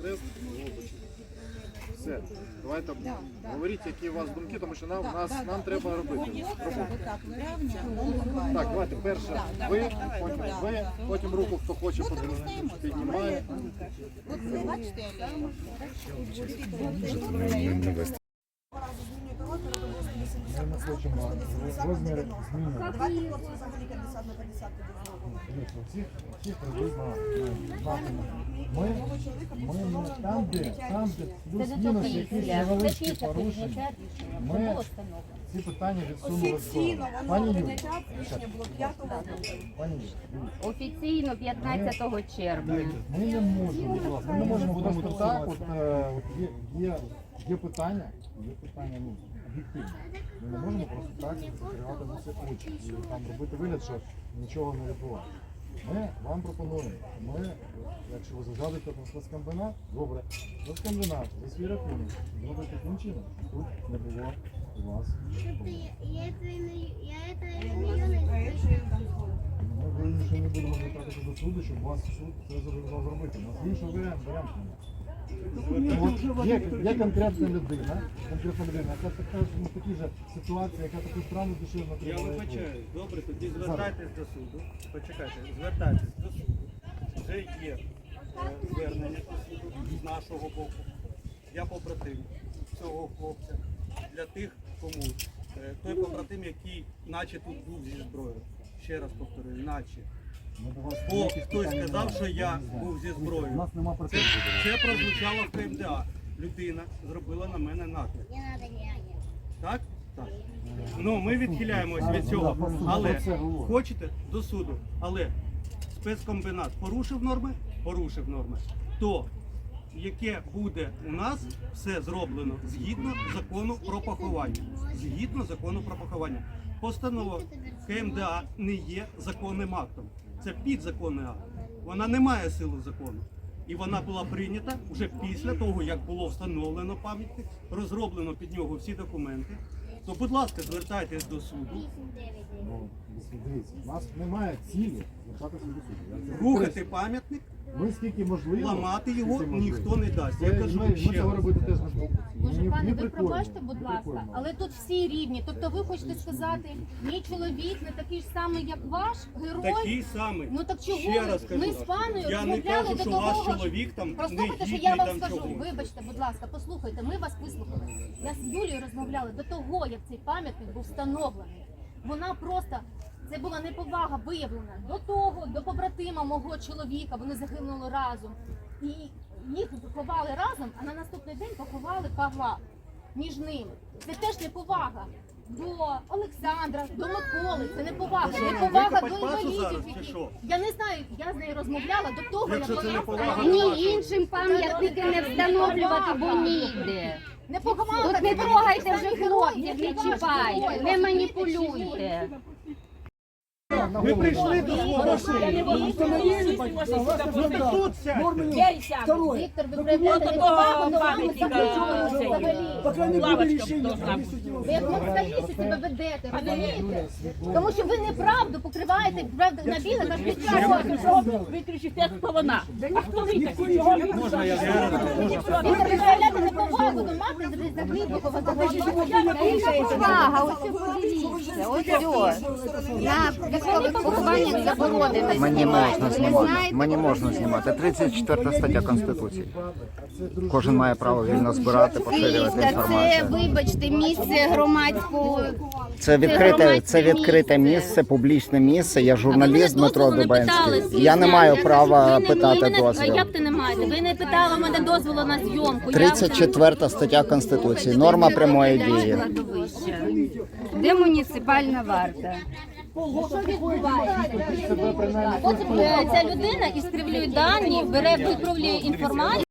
хрест, голубочки. Все, давайте говоріть, які у вас думки, тому що нам, нас, нам треба робити. Так, давайте перше ви, потім ви, потім руку, хто хоче подивитися, піднімає. От ви бачите, Ми хочемо розміри змінювати. Давайте хлопці взагалі 50 на 50 Дивіться, всіх, всіх приблизно. Ми, ми не там, де, там, де плюс-мінус якісь невеличкі порушення, ми ці питання відсунули в сторону. Офіційно Пані воно Юлі, прийняття рішення було 5 грудня. пані Юлі, Офіційно 15 червня. ми не можемо, будь ласка, ми не можемо просто так, от, е, от є, є, є питання, є питання, ну, об'єктивні. Ми не можемо просто так закривати на це очі і там робити вигляд, що нічого не відбувається. Ми вам пропонуємо, ми, якщо ви згадуєте про спецкомбінат, добре, спецкомбінат, за свій рахунок, зробити таким чином, щоб тут не було у вас. Ми вирішили, що не будемо звертатися до суду, щоб вас суд це зробити. У нас іншого варіанту немає. От Є, є конкретна людина, конкретна людина, яка така ж ну, такі ж ситуації, яка таку странну душевно Я тримає. вибачаю. Добре, тоді звертайтесь до суду. Почекайте, звертайтесь до суду. Вже є е, звернення до суду з нашого боку. Я побратим цього хлопця. Для тих, кому е, той побратим, який наче тут був зі зброєю. Ще раз повторюю, наче. Ми Бо хтось сказав, що я був зі зброєю. Це, це прозвучало в КМДА. Людина зробила на мене не Так? Так. Ну, ми відхиляємось від Ну, цього. Але хочете до суду. Але спецкомбінат порушив норми, порушив норми. То яке буде у нас все зроблено згідно закону про поховання. Згідно закону про поховання. Постанова КМДА не є законним актом. Це підзаконний акт. Вона не має сили закону. І вона була прийнята вже після того, як було встановлено пам'ятник, розроблено під нього всі документи. То, будь ласка, звертайтесь до суду. Дивіться, у нас немає цілі звертатися до суду. Я це Рухати підкреслюю. пам'ятник, Ми скільки можливо. ламати його скільки можливо. ніхто не дасть. Я Це- кажу ми, ми ще цього раз. робити теж не будемо. Мені- пане, ви прикольно, пробачте, будь ласка, прикольно. але тут всі рівні. Тобто ви хочете сказати, мій чоловік не такий ж самий, як ваш герой. Такий самий. Ну так чого Ще ви? раз кажу. Ми з паною я не розмовляли кажу, до що того, ваш чоловік там не Послухайте, що гідний я вам там скажу. чогось. Вибачте, будь ласка, послухайте, ми вас вислухали. Я з Юлією розмовляла до того, як цей пам'ятник був встановлений. Вона просто це була неповага виявлена до того, до побратима мого чоловіка. Вони загинули разом. І їх ховали разом, а на наступний день поховали Павла між ними. Це теж неповага. До Олександра, до Миколи, це неповага, нам неповага до інвалідів. які- Я не знаю, я з нею розмовляла до того, Якщо як це вона неповага Ні, іншим пам'ятники не встановлювати, бо ніде. Не. Тут не трогайте вже хлопців, не чіпайте, не маніпулюйте. Ви прийшли до свого. Тут сядьте. Віктор, ви проявляєте неповагу до вами взагалі. Ви як себе ведете, розумієте? Тому що ви неправду покриваєте правду на біле, на підчасу. Ви кричите, хто вона? А хто ви такі? Чого ви проявляєте неповагу до матері загиблого взагалі. Увага, ось подивіться, ось ось. Похованнях заборонено. Мені можна знімати. Мені можна знімати. 34 стаття Конституції. Кожен має право вільно збирати, поширювати це, інформацію. вибачте, місце громадського. Це відкрите, це відкрите місце. публічне місце. Я журналіст Дмитро Дубенський. Я не маю права питати дозвіл. Як ти не маєте? Ви не питали в мене дозволу на зйомку. Я- 34 стаття Конституції. Норма прямої дії. Де муніципальна варта? Потім е, ця людина іскривлює дані, бере виправлює інформацію.